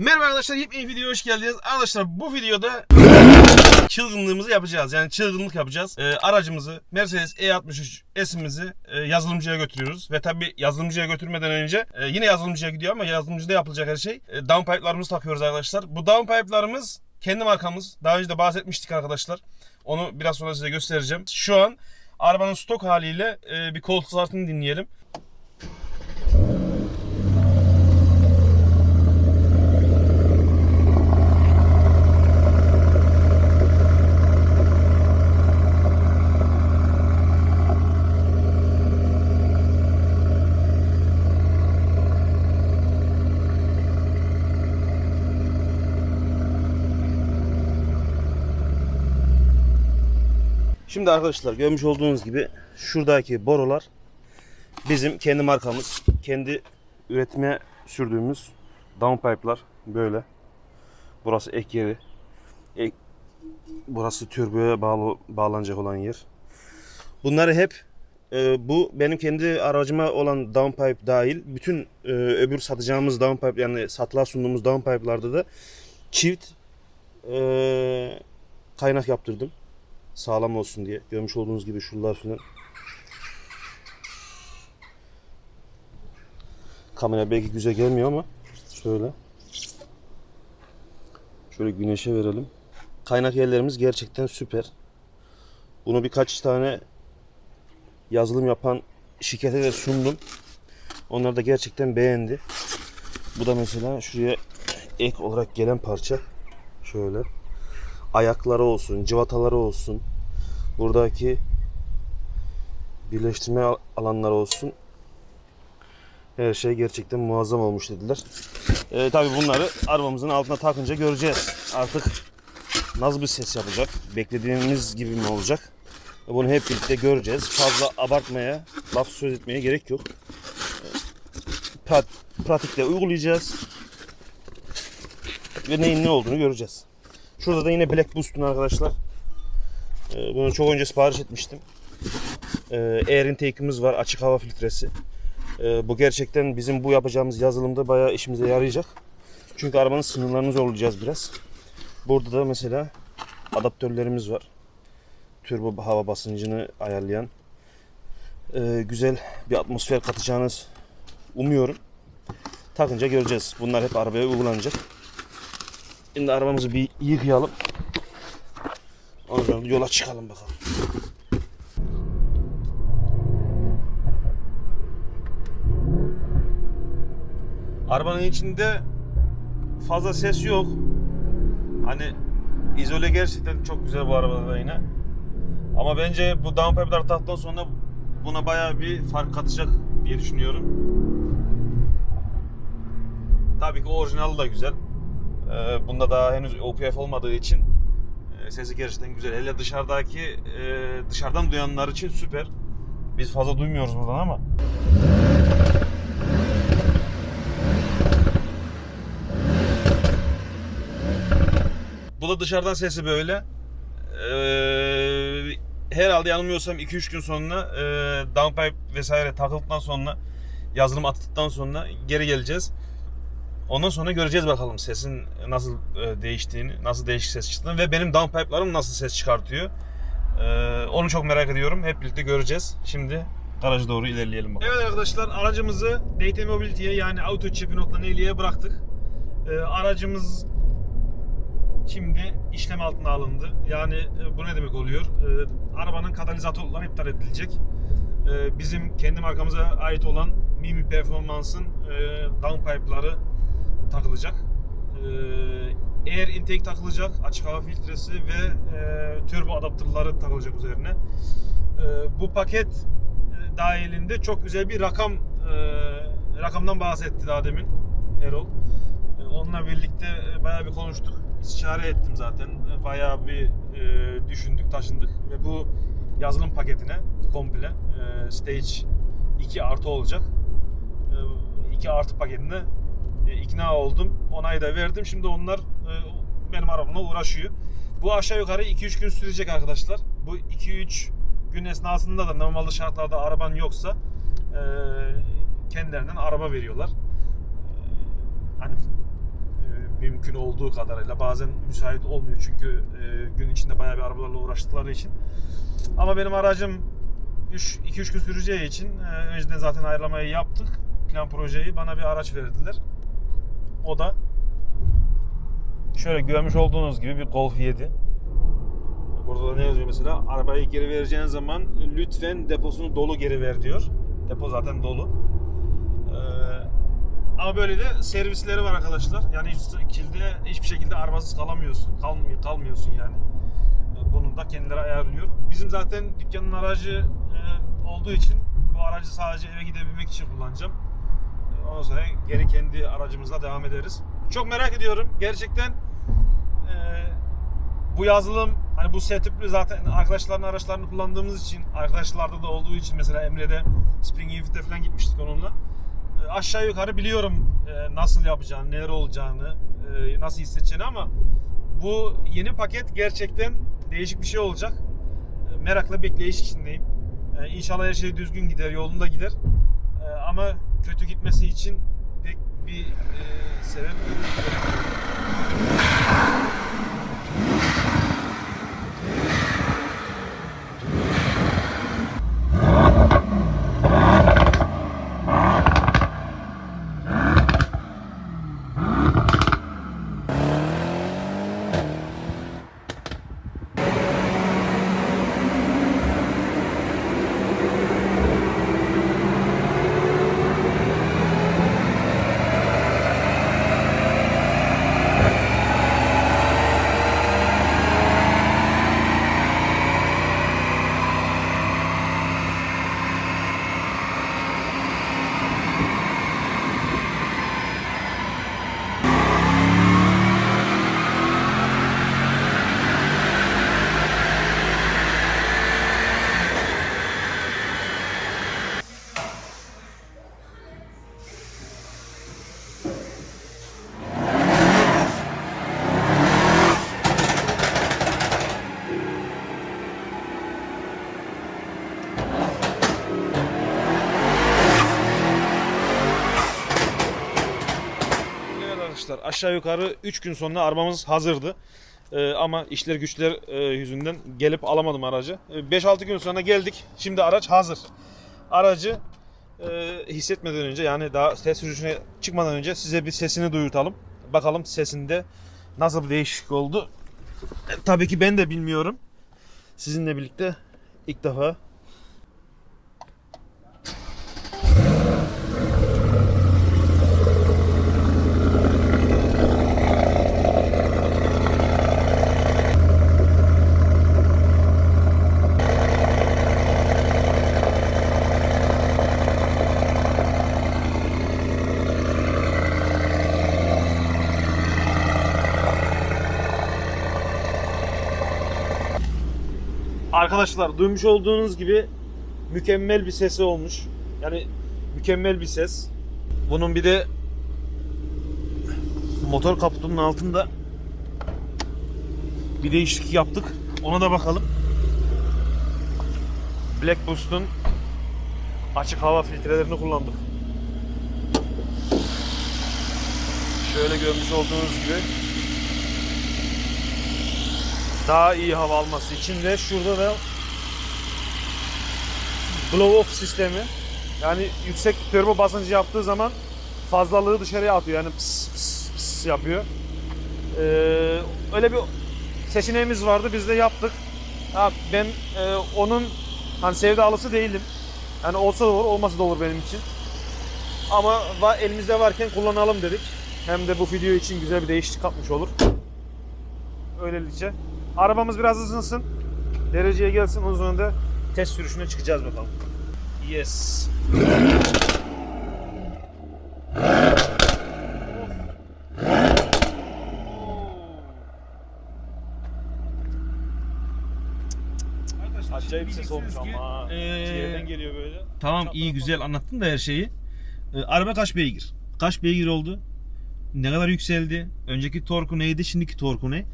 Merhaba arkadaşlar yepyeni videoya hoş geldiniz. Arkadaşlar bu videoda çılgınlığımızı yapacağız. Yani çılgınlık yapacağız. Ee, aracımızı Mercedes E63 S'imizi e, yazılımcıya götürüyoruz. Ve tabi yazılımcıya götürmeden önce e, yine yazılımcıya gidiyor ama yazılımcıda yapılacak her şey. E, downpipe'larımızı takıyoruz arkadaşlar. Bu downpipe'larımız kendi markamız. Daha önce de bahsetmiştik arkadaşlar. Onu biraz sonra size göstereceğim. Şu an arabanın stok haliyle e, bir koltuk startını dinleyelim. Şimdi arkadaşlar görmüş olduğunuz gibi şuradaki borular bizim kendi markamız, kendi üretime sürdüğümüz downpipe'lar böyle. Burası ek yeri. Ek- burası türboya bağlı bağlanacak olan yer. Bunları hep e, bu benim kendi aracıma olan downpipe dahil bütün e, öbür satacağımız downpipe yani satılığa sunduğumuz downpipe'larda da çift e, kaynak yaptırdım sağlam olsun diye. Görmüş olduğunuz gibi şuralar falan. Kamera belki güzel gelmiyor ama şöyle. Şöyle güneşe verelim. Kaynak yerlerimiz gerçekten süper. Bunu birkaç tane yazılım yapan şirkete de sundum. Onlar da gerçekten beğendi. Bu da mesela şuraya ek olarak gelen parça. Şöyle ayakları olsun, cıvataları olsun, buradaki birleştirme al- alanları olsun. Her şey gerçekten muazzam olmuş dediler. Ee, tabii bunları arabamızın altına takınca göreceğiz. Artık nasıl bir ses yapacak? Beklediğimiz gibi mi olacak? Bunu hep birlikte göreceğiz. Fazla abartmaya, laf söz etmeye gerek yok. Ee, Pra- pratikte uygulayacağız. Ve neyin ne olduğunu göreceğiz. Şurada da yine Black Boost'un arkadaşlar. Ee, bunu çok önce sipariş etmiştim. Ee, air intake'imiz var. Açık hava filtresi. Ee, bu gerçekten bizim bu yapacağımız yazılımda bayağı işimize yarayacak. Çünkü arabanın sınırlarını zorlayacağız biraz. Burada da mesela adaptörlerimiz var. Turbo hava basıncını ayarlayan. Ee, güzel bir atmosfer katacağınız umuyorum. Takınca göreceğiz. Bunlar hep arabaya uygulanacak. Şimdi arabamızı bir yıkayalım. Ondan yola çıkalım bakalım. Arabanın içinde fazla ses yok. Hani izole gerçekten çok güzel bu arabada da yine. Ama bence bu downpipe'lar taktıktan sonra buna bayağı bir fark katacak diye düşünüyorum. Tabii ki orijinali da güzel. Ee, Bunda daha henüz OPF olmadığı için e, sesi gerçekten güzel. Hele dışarıdaki e, dışarıdan duyanlar için süper. Biz fazla duymuyoruz buradan ama. Bu da dışarıdan sesi böyle. Ee, herhalde yanılmıyorsam 2-3 gün sonra e, downpipe vesaire takıldıktan sonra yazılım attıktan sonra geri geleceğiz. Ondan sonra göreceğiz bakalım sesin nasıl e, değiştiğini, nasıl değişik ses çıktığını ve benim downpipe'larım nasıl ses çıkartıyor. E, onu çok merak ediyorum. Hep birlikte göreceğiz. Şimdi garaja doğru ilerleyelim bakalım. Evet arkadaşlar aracımızı DT Mobility'ye yani AutoChip.Neli'ye bıraktık. E, aracımız şimdi işlem altına alındı. Yani bu ne demek oluyor? E, arabanın katalizatörleri iptal edilecek. Bizim kendi markamıza ait olan Mimi Performance'ın downpipe'ları takılacak. Ee, air intake takılacak, açık hava filtresi ve e, turbo adaptörleri takılacak üzerine. Ee, bu paket e, dahilinde çok güzel bir rakam e, rakamdan bahsetti daha demin Erol. E, onunla birlikte e, bayağı bir konuştuk. İstişare ettim zaten. E, bayağı bir e, düşündük, taşındık ve bu yazılım paketine komple e, stage 2 artı olacak. 2 artı paketine e, ikna oldum. Onayı da verdim. Şimdi onlar e, benim arabamla uğraşıyor. Bu aşağı yukarı 2-3 gün sürecek arkadaşlar. Bu 2-3 gün esnasında da normalde şartlarda araban yoksa e, kendilerinden araba veriyorlar. E, Hani mümkün olduğu kadarıyla. Bazen müsait olmuyor çünkü e, gün içinde bayağı bir arabalarla uğraştıkları için. Ama benim aracım 2-3 gün süreceği için e, önceden zaten ayarlamayı yaptık. Plan projeyi bana bir araç verdiler. O da şöyle görmüş olduğunuz gibi bir Golf 7. Burada da ne yazıyor mesela? Arabayı geri vereceğin zaman lütfen deposunu dolu geri ver diyor. Depo zaten dolu. Ee, ama böyle de servisleri var arkadaşlar. Yani hiç şekilde hiçbir şekilde arabasız kalamıyorsun. Kalmıyor, kalmıyorsun yani. Ee, Bunu da kendileri ayarlıyor. Bizim zaten dükkanın aracı e, olduğu için bu aracı sadece eve gidebilmek için kullanacağım. Ondan sonra geri kendi aracımızla devam ederiz. Çok merak ediyorum. Gerçekten e, bu yazılım hani bu setup'lı zaten arkadaşların araçlarını kullandığımız için arkadaşlarda da olduğu için mesela Emre'de Spring Infit'e falan gitmiştik onunla. E, aşağı yukarı biliyorum e, nasıl yapacağını, neler olacağını, e, nasıl hissedeceğini ama bu yeni paket gerçekten değişik bir şey olacak. E, merakla bekleyiş içindeyim. E, inşallah her şey düzgün gider, yolunda gider. E, ama kötü gitmesi için pek bir e, sebep göremiyorum. Aşağı yukarı 3 gün sonra arabamız hazırdı. Ee, ama işler güçler e, yüzünden gelip alamadım aracı. Ee, 5-6 gün sonra geldik. Şimdi araç hazır. Aracı e, hissetmeden önce yani daha test sürüşüne çıkmadan önce size bir sesini duyurtalım. Bakalım sesinde nasıl bir değişiklik oldu. E, tabii ki ben de bilmiyorum. Sizinle birlikte ilk defa Arkadaşlar duymuş olduğunuz gibi mükemmel bir sesi olmuş. Yani mükemmel bir ses. Bunun bir de motor kaputunun altında bir değişiklik yaptık. Ona da bakalım. Black Boost'un açık hava filtrelerini kullandık. Şöyle görmüş olduğunuz gibi daha iyi hava alması için de şurada da blow off sistemi yani yüksek turbo basıncı yaptığı zaman fazlalığı dışarıya atıyor yani pıs pıs pıs yapıyor. Ee, öyle bir seçeneğimiz vardı biz de yaptık. Ha, ben e, onun hani sevdalısı değilim. Yani olsa da olur olmasa da olur benim için. Ama va- elimizde varken kullanalım dedik. Hem de bu video için güzel bir değişiklik katmış olur. Öylelikle. Arabamız biraz ısınsın. Dereceye gelsin. Ondan sonra da test sürüşüne çıkacağız bakalım. Yes. Acayip ses olmuş ama. Ee, Ciğerden geliyor böyle. Tamam iyi güzel anlattın da her şeyi. Ee, araba kaç beygir? Kaç beygir oldu? Ne kadar yükseldi? Önceki torku neydi? Şimdiki torku ne?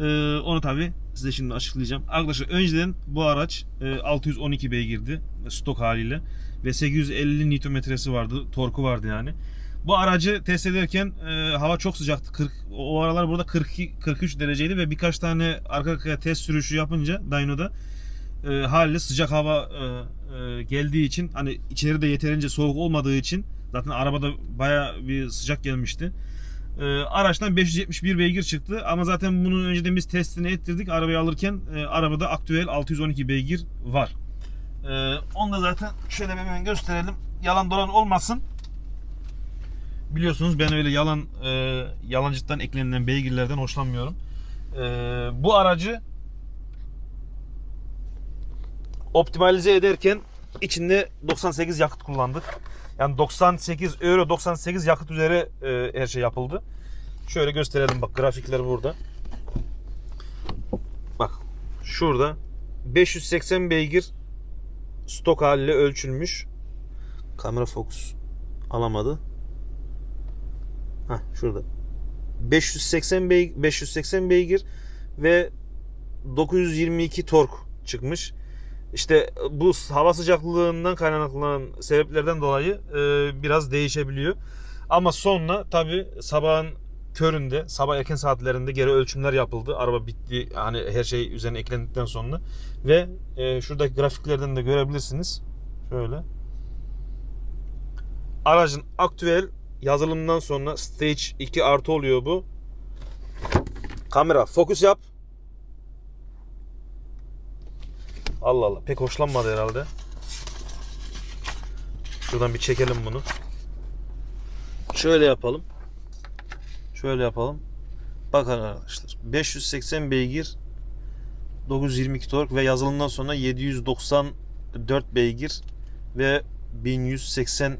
Ee, onu tabi size şimdi açıklayacağım. Arkadaşlar önceden bu araç e, 612 beygirdi stok haliyle ve 850 Nm'si vardı, torku vardı yani. Bu aracı test ederken e, hava çok sıcaktı. 40, o aralar burada 42 43 dereceydi ve birkaç tane arka arkaya test sürüşü yapınca dyno'da e, haliyle sıcak hava e, e, geldiği için hani içeri de yeterince soğuk olmadığı için zaten arabada baya bir sıcak gelmişti. E, araçtan 571 beygir çıktı ama zaten bunun önceden biz testini ettirdik arabayı alırken e, arabada aktüel 612 beygir var. E, onu da zaten şöyle bir hemen gösterelim. Yalan dolan olmasın. Biliyorsunuz ben öyle yalan e, yalancıktan eklenilen beygirlerden hoşlanmıyorum. E, bu aracı optimalize ederken içinde 98 yakıt kullandık. Yani 98 euro 98 yakıt üzeri e, her şey yapıldı. Şöyle gösterelim bak grafikler burada. Bak şurada 580 beygir stok haliyle ölçülmüş. Kamera fokus alamadı. Ha şurada. 580 beygir, 580 beygir ve 922 tork çıkmış. İşte bu hava sıcaklığından kaynaklanan sebeplerden dolayı e, biraz değişebiliyor. Ama sonra tabi sabahın köründe, sabah erken saatlerinde geri ölçümler yapıldı. Araba bitti. Hani her şey üzerine eklendikten sonra ve e, şuradaki grafiklerden de görebilirsiniz. Şöyle. Aracın aktüel yazılımdan sonra stage 2 artı oluyor bu. Kamera fokus yap. Allah Allah pek hoşlanmadı herhalde. Şuradan bir çekelim bunu. Şöyle yapalım. Şöyle yapalım. Bakın arkadaşlar. 580 beygir 922 tork ve yazılımdan sonra 794 beygir ve 1180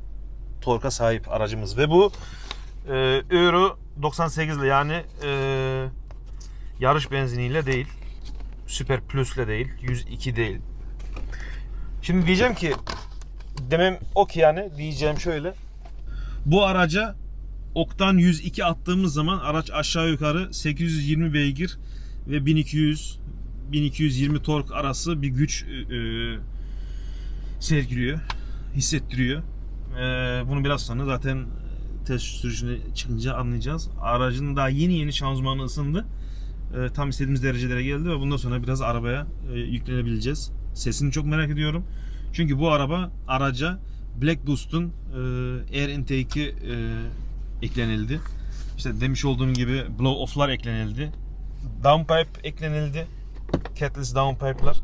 torka sahip aracımız ve bu e, Euro 98 ile yani e, yarış benziniyle değil. Süper Plus ile değil. 102 değil. Şimdi diyeceğim ki demem o ki yani diyeceğim şöyle. Bu araca oktan 102 attığımız zaman araç aşağı yukarı 820 beygir ve 1200 1220 tork arası bir güç e, e, sergiliyor, hissettiriyor. E, bunu biraz sonra zaten test sürüşüne çıkınca anlayacağız. Aracın daha yeni yeni şanzımanı ısındı. E, tam istediğimiz derecelere geldi ve bundan sonra biraz arabaya e, yüklenebileceğiz. Sesini çok merak ediyorum. Çünkü bu araba araca Black Boost'un e, Air Intake'i eklenildi. İşte demiş olduğum gibi blow off'lar eklenildi. Downpipe eklenildi. Catless downpipe'lar.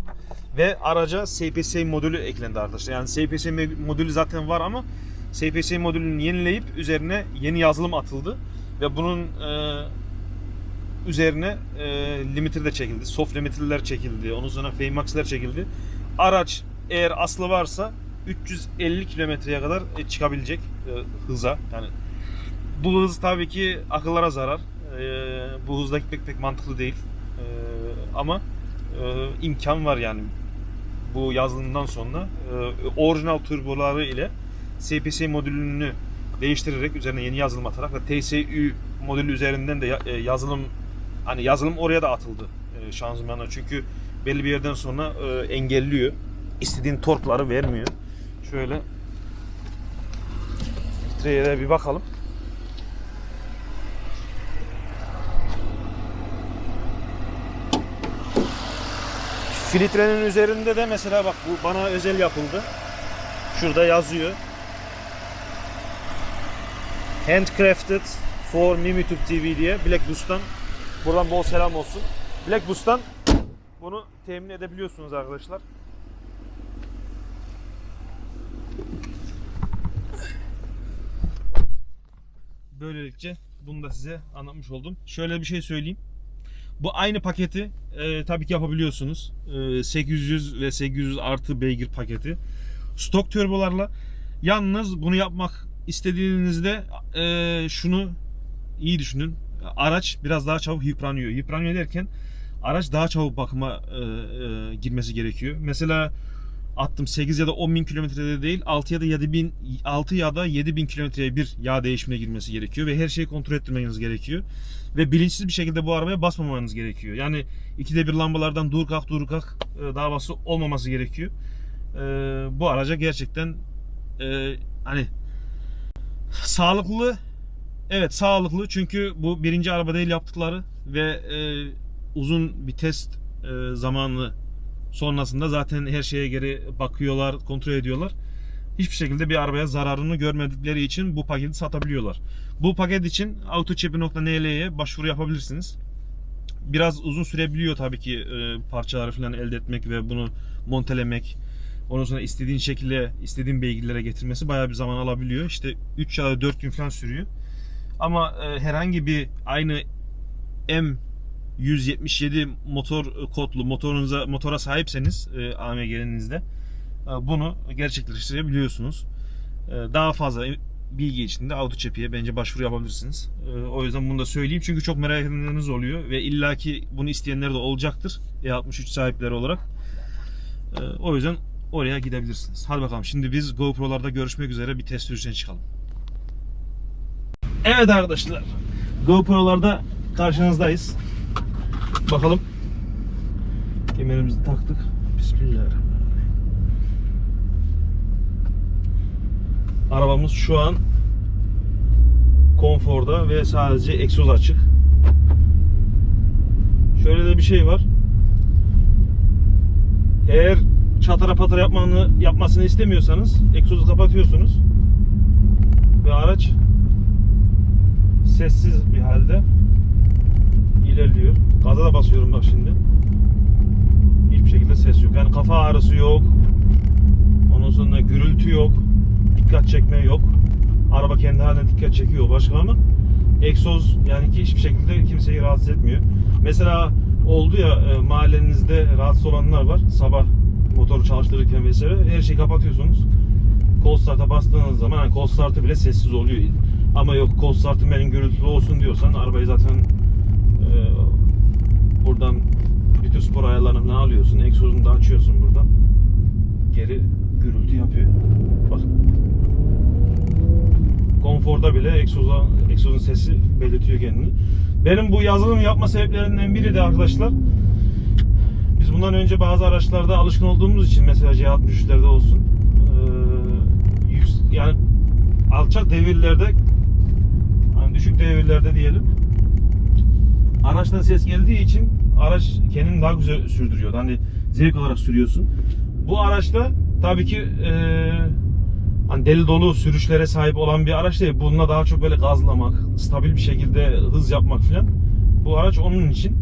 Ve araca SPC modülü eklendi arkadaşlar. Yani SPC modülü zaten var ama SPC modülünü yenileyip üzerine yeni yazılım atıldı. Ve bunun üzerine e, limiter de çekildi. Soft limiterler çekildi. Ondan sonra Famax'ler çekildi. Araç eğer aslı varsa 350 kilometreye kadar e, çıkabilecek e, hıza. Yani bu hız tabii ki akıllara zarar. E, bu hızda gitmek pek mantıklı değil. E, ama e, imkan var yani. Bu yazılımdan sonra e, orijinal turboları ile CPC modülünü değiştirerek üzerine yeni yazılım atarak ve TSÜ modülü üzerinden de e, yazılım hani yazılım oraya da atıldı e, şanzımana çünkü belli bir yerden sonra e, engelliyor. İstediğin torkları vermiyor. Şöyle filtreye bir bakalım. Filtrenin üzerinde de mesela bak bu bana özel yapıldı. Şurada yazıyor. Handcrafted for Mimitube TV diye Black Boost'tan buradan bol selam olsun. Black Boost'tan bunu temin edebiliyorsunuz arkadaşlar. Böylelikle bunu da size anlatmış oldum. Şöyle bir şey söyleyeyim. Bu aynı paketi e, tabii ki yapabiliyorsunuz. E, 800 ve 800 artı beygir paketi. Stok turbolarla. Yalnız bunu yapmak istediğinizde e, şunu iyi düşünün. Araç biraz daha çabuk yıpranıyor. Yıpranıyor derken araç daha çabuk bakıma e, e, girmesi gerekiyor. Mesela attım 8 ya da 10 bin kilometrede değil 6 ya da 7 bin 6 ya da 7 bin kilometreye bir yağ değişimine girmesi gerekiyor ve her şeyi kontrol ettirmeniz gerekiyor ve bilinçsiz bir şekilde bu arabaya basmamanız gerekiyor. Yani ikide bir lambalardan dur kalk dur kalk e, davası olmaması gerekiyor. E, bu araca gerçekten e, hani Sağlıklı. Evet sağlıklı çünkü bu birinci araba değil yaptıkları ve e, uzun bir test e, zamanı sonrasında zaten her şeye geri bakıyorlar, kontrol ediyorlar. Hiçbir şekilde bir arabaya zararını görmedikleri için bu paketi satabiliyorlar. Bu paket için autoçepi.nl'ye başvuru yapabilirsiniz. Biraz uzun sürebiliyor tabii ki e, parçaları falan elde etmek ve bunu montelemek. Ondan sonra istediğin şekilde, istediğin beygirlere getirmesi bayağı bir zaman alabiliyor. İşte 3 ya da 4 gün falan sürüyor. Ama e, herhangi bir aynı M 177 motor kodlu motorunuza motora sahipseniz e, AMG'ninizde e, bunu gerçekleştirebiliyorsunuz. E, daha fazla bilgi için de AutoChepi'ye bence başvuru yapabilirsiniz. E, o yüzden bunu da söyleyeyim çünkü çok merak edenleriniz oluyor ve illaki bunu isteyenler de olacaktır E63 sahipleri olarak. E, o yüzden oraya gidebilirsiniz. Hadi bakalım şimdi biz GoPro'larda görüşmek üzere bir test sürüşüne çıkalım. Evet arkadaşlar. GoPro'larda karşınızdayız. Bakalım. Kemerimizi taktık. Bismillahirrahmanirrahim. Arabamız şu an konforda ve sadece egzoz açık. Şöyle de bir şey var. Eğer çatara patara yapmanı, yapmasını istemiyorsanız egzozu kapatıyorsunuz. Ve araç sessiz bir halde ilerliyor. Gaza da basıyorum bak şimdi. Hiçbir şekilde ses yok. Yani kafa ağrısı yok. Ondan sonra gürültü yok. Dikkat çekme yok. Araba kendi haline dikkat çekiyor başka ama egzoz yani ki hiçbir şekilde kimseyi rahatsız etmiyor. Mesela oldu ya e, mahallenizde rahatsız olanlar var. Sabah motoru çalıştırırken vesaire her şeyi kapatıyorsunuz. Kol start'a bastığınız zaman yani kol startı bile sessiz oluyor. Ama yok kol startım benim gürültülü olsun diyorsan arabayı zaten e, buradan bütün spor ayarlarını alıyorsun. Egzozunu da açıyorsun buradan. Geri gürültü yapıyor. Bak. Konforda bile egzoza, egzozun sesi belirtiyor kendini. Benim bu yazılım yapma sebeplerinden biri de arkadaşlar biz bundan önce bazı araçlarda alışkın olduğumuz için mesela C63'lerde olsun yüks- yani alçak devirlerde düşük devirlerde diyelim araçtan ses geldiği için araç kendini daha güzel sürdürüyor. Hani zevk alarak sürüyorsun. Bu araçta tabii ki eee hani deli dolu sürüşlere sahip olan bir araç değil. Bununla daha çok böyle gazlamak, stabil bir şekilde hız yapmak falan. Bu araç onun için.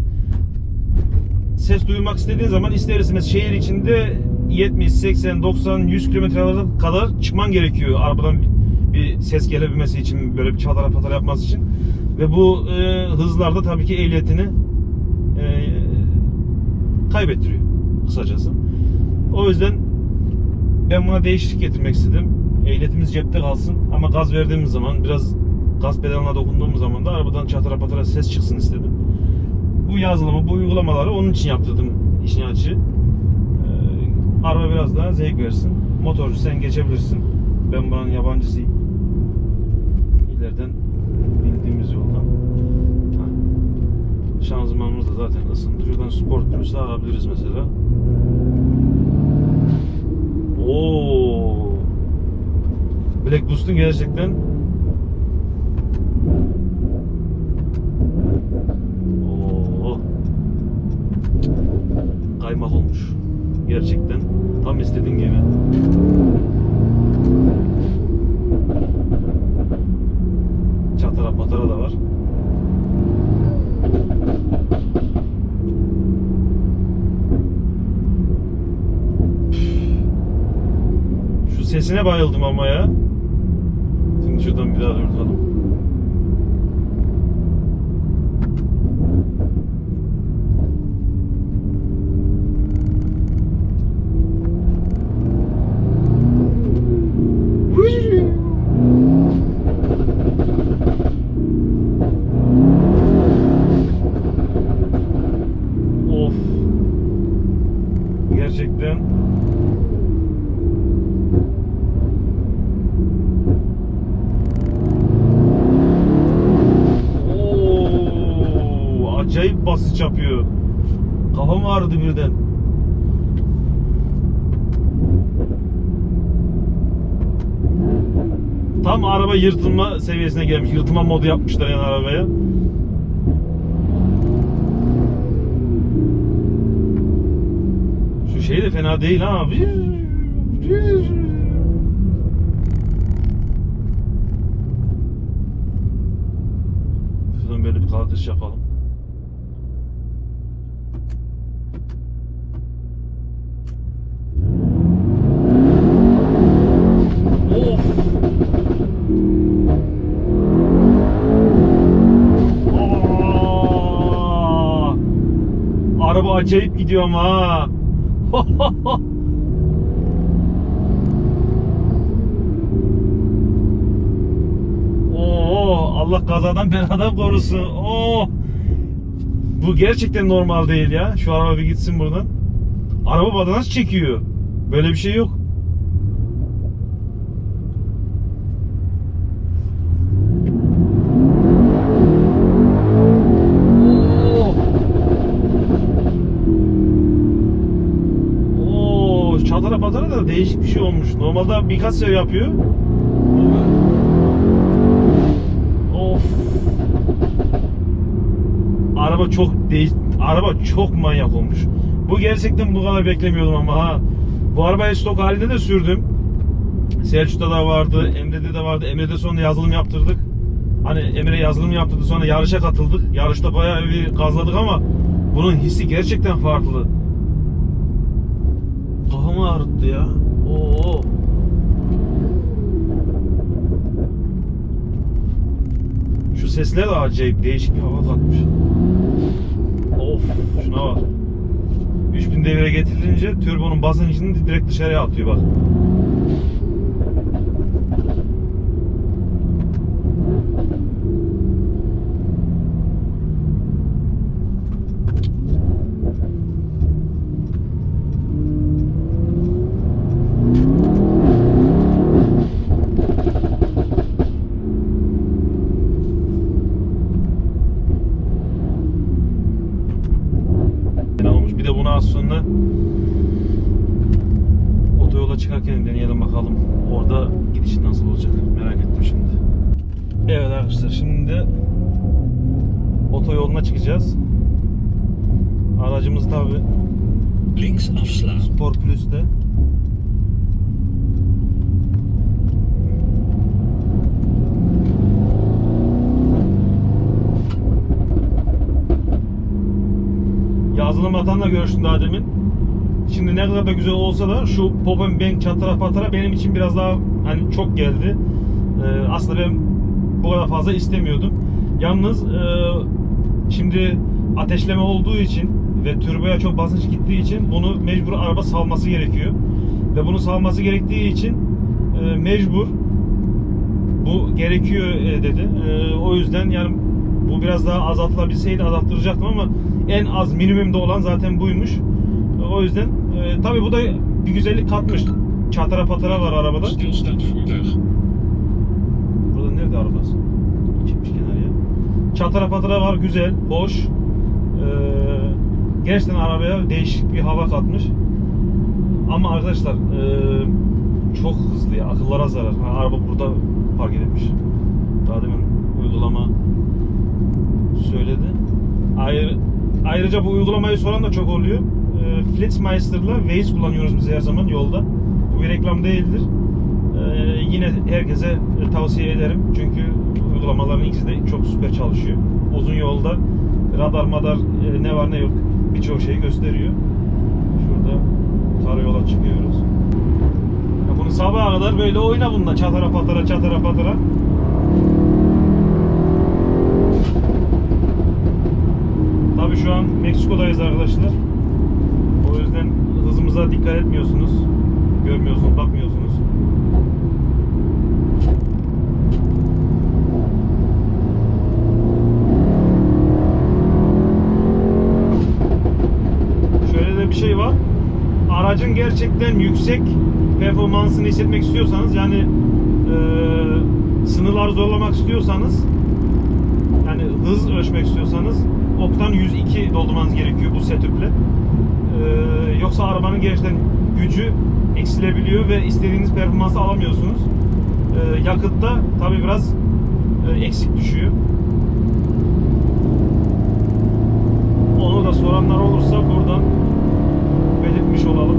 Ses duymak istediğin zaman ister istemez şehir içinde 70, 80, 90, 100 kilometrelere kadar çıkman gerekiyor arabadan bir ses gelebilmesi için, böyle bir çatara patara yapması için. Ve bu e, hızlarda tabii ki ehliyetini e, kaybettiriyor kısacası. O yüzden ben buna değişiklik getirmek istedim. Ehliyetimiz cepte kalsın ama gaz verdiğimiz zaman biraz gaz pedalına dokunduğumuz zaman da arabadan çatara patara ses çıksın istedim. Bu yazılımı, bu uygulamaları onun için yaptırdım işin açığı. Ee, araba biraz daha zevk versin. Motorcu sen geçebilirsin. Ben buranın yabancısıyım. Bildiğimiz yoldan. Şanzımanımız da zaten ısındı. Şuradan sport plus'la alabiliriz mesela. Oo. Black Boost'un gerçekten Oo. Kaymak olmuş. Gerçekten tam istediğin gibi. Patara da var. Şu sesine bayıldım ama ya. Şimdi şuradan bir daha durduralım. Of. Gerçekten Tam araba yırtılma seviyesine gelmiş. Yırtılma modu yapmışlar yani arabaya. Şu şey de fena değil ha. Şuradan böyle bir kalkış yapalım. Acayip gidiyor ama ha. Oo, Allah kazadan beladan korusun. Oo. Bu gerçekten normal değil ya. Şu araba bir gitsin buradan. Araba badanaş çekiyor. Böyle bir şey yok. Değişik bir şey olmuş. Normalde birkaç sefer yapıyor. Of. Araba çok değiş araba çok manyak olmuş. Bu gerçekten bu kadar beklemiyordum ama ha. Bu arabayı stok halinde de sürdüm. Selçuk'ta da vardı, Emre'de de vardı. Emre'de sonra yazılım yaptırdık. Hani Emre yazılım yaptırdı sonra yarışa katıldık. Yarışta bayağı bir gazladık ama bunun hissi gerçekten farklı. Kafamı ağrıttı ya. Oo. Şu sesler de acayip değişik bir hava katmış. Of şuna bak. 3000 devire getirilince turbonun basıncını direkt dışarıya atıyor bak. Fena olmuş. Bir de bunu az sonra otoyola çıkarken deneyelim bakalım. Orada gidişin nasıl olacak merak ettim şimdi. Evet arkadaşlar şimdi de otoyoluna çıkacağız. Aracımız tabi Links afslaan. Sport Plus'te. Yazılım atanla görüştüm daha demin. Şimdi ne kadar da güzel olsa da şu pop and bang çatıra patara benim için biraz daha hani çok geldi. Ee, aslında ben bu kadar fazla istemiyordum. Yalnız e, şimdi ateşleme olduğu için ve turboya çok basınç gittiği için bunu mecbur araba salması gerekiyor. Ve bunu salması gerektiği için e, mecbur bu gerekiyor e, dedi. E, o yüzden yani bu biraz daha azaltılabilseydi azalttıracaktım ama en az minimumda olan zaten buymuş. E, o yüzden e, tabi bu da bir güzellik katmış. Çatara patara var arabada. Burada nerede arabası? Çıkmış kenarıya. Çatara patara var güzel, hoş. Ee, gerçekten arabaya değişik bir hava katmış. Ama arkadaşlar ee, çok hızlı ya. Akıllara zarar. Ha, araba burada park edilmiş. Daha demin Ayrı, ayrıca bu uygulamayı soran da çok oluyor. Ee, Flitsmeister'la Waze kullanıyoruz biz her zaman yolda. Bu bir reklam değildir. Ee, yine herkese tavsiye ederim. Çünkü uygulamaların ikisi de çok süper çalışıyor. Uzun yolda radar madar e, ne var ne yok birçok şeyi gösteriyor. Şurada karayyola çıkıyoruz. Ya bunu sabaha kadar böyle oyna bununla çatara patara çatara patara. An Meksiko'dayız arkadaşlar. O yüzden hızımıza dikkat etmiyorsunuz. Görmüyorsunuz, bakmıyorsunuz. Şöyle de bir şey var. Aracın gerçekten yüksek performansını hissetmek istiyorsanız yani e, sınırları zorlamak istiyorsanız yani hız ölçmek istiyorsanız oktan 102 doldurmanız gerekiyor bu setüple. Ee, yoksa arabanın gerçekten gücü eksilebiliyor ve istediğiniz performansı alamıyorsunuz. e, yakıtta tabi biraz e, eksik düşüyor. Onu da soranlar olursa buradan belirtmiş olalım.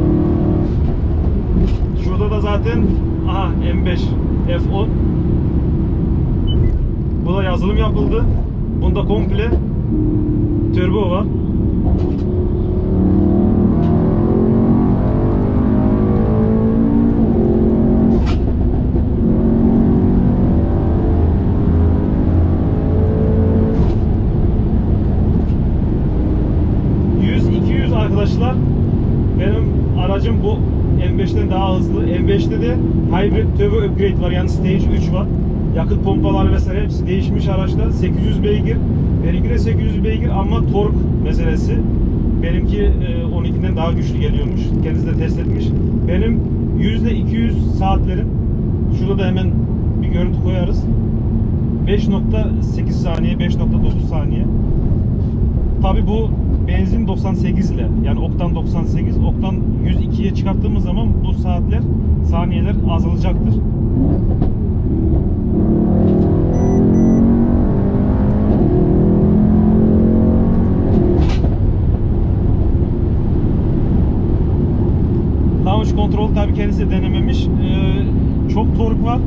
Şurada da zaten aha M5 F10 bu da yazılım yapıldı. Bunda komple turbo var. %200 arkadaşlar benim aracım bu M5'ten daha hızlı. M5'te de hybrid turbo upgrade var yani stage 3 var. Yakıt pompaları vesaire hepsi değişmiş araçta. 800 beygir. Benimki de 800 beygir ama tork meselesi. Benimki e, 12'den daha güçlü geliyormuş. Kendisi de test etmiş. Benim %200 saatlerim şurada da hemen bir görüntü koyarız. 5.8 saniye, 5.9 saniye. Tabi bu benzin 98 ile yani oktan 98, oktan 102'ye çıkarttığımız zaman bu saatler, saniyeler azalacaktır. Kontrol tabi kendisi de denememiş. Ee, çok tork var.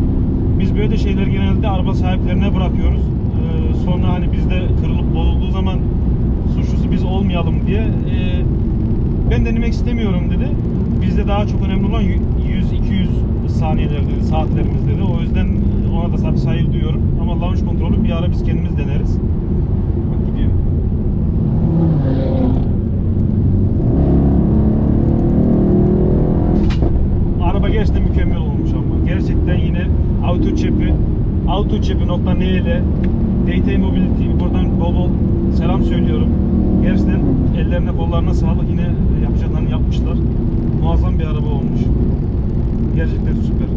Biz böyle şeyleri genelde araba sahiplerine bırakıyoruz. Ee, sonra hani bizde kırılıp bozulduğu zaman suçlusu biz olmayalım diye ee, ben denemek istemiyorum dedi. Bizde daha çok önemli olan 100-200 saniyeler dedi, saatlerimiz dedi. O yüzden ona da saygı duyuyorum. Ama launch kontrolü bir ara biz kendimiz deneriz. autoçepi.ne ile Data Mobility buradan bol bol selam söylüyorum. Gerçekten ellerine kollarına sağlık yine yapacaklarını yapmışlar. Muazzam bir araba olmuş. Gerçekten süper.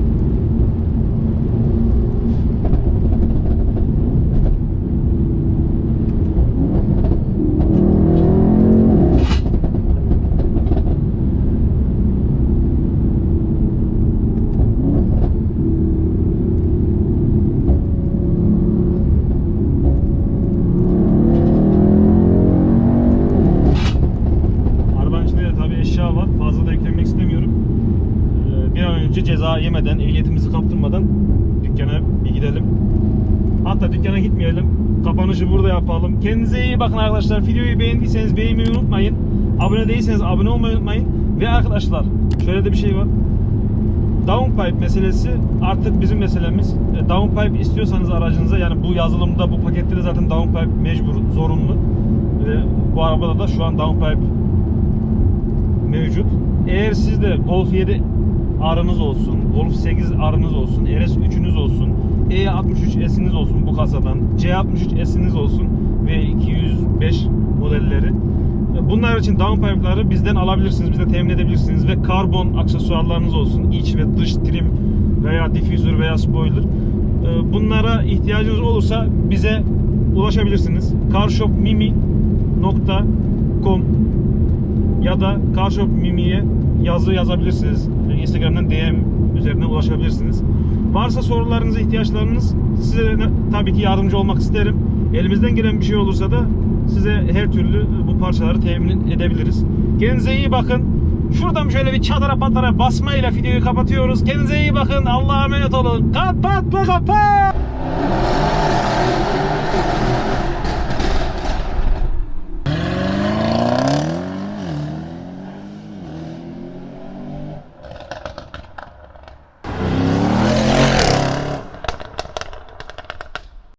Arabanın içinde de tabii eşya var. Fazla da yüklemek istemiyorum. Ee, Bir an önce ceza yemeden, ehliyetimizi kaptırmadan dükkana bir gidelim. Hatta dükkana gitmeyelim. Kapanışı burada yapalım. Kendinize iyi bakın arkadaşlar. Videoyu beğendiyseniz beğenmeyi unutmayın. Abone değilseniz abone olmayı unutmayın. Ve arkadaşlar şöyle de bir şey var. Downpipe meselesi artık bizim meselemiz. E, Downpipe istiyorsanız aracınıza yani bu yazılımda bu pakette de zaten downpipe mecbur zorunlu. Ve bu arabada da şu an downpipe mevcut. Eğer sizde Golf 7 arınız olsun, Golf 8 arınız olsun, RS 3'ünüz olsun, E63 S'iniz olsun bu kasadan, C63 S'iniz olsun ve 205 modelleri. Bunlar için downpipe'ları bizden alabilirsiniz, bizde temin edebilirsiniz ve karbon aksesuarlarınız olsun, iç ve dış trim veya difüzör veya spoiler. Ee, Bunlara ihtiyacınız olursa bize ulaşabilirsiniz. carshopmimi.com ya da Carshop Mimi'ye yazı yazabilirsiniz. Instagram'dan DM üzerinden ulaşabilirsiniz. Varsa sorularınız, ihtiyaçlarınız size tabii ki yardımcı olmak isterim. Elimizden gelen bir şey olursa da size her türlü bu parçaları temin edebiliriz. Kendinize iyi bakın. Şuradan şöyle bir çadıra patara basmayla videoyu kapatıyoruz. Kendinize iyi bakın. Allah'a emanet olun. Kapat kapat.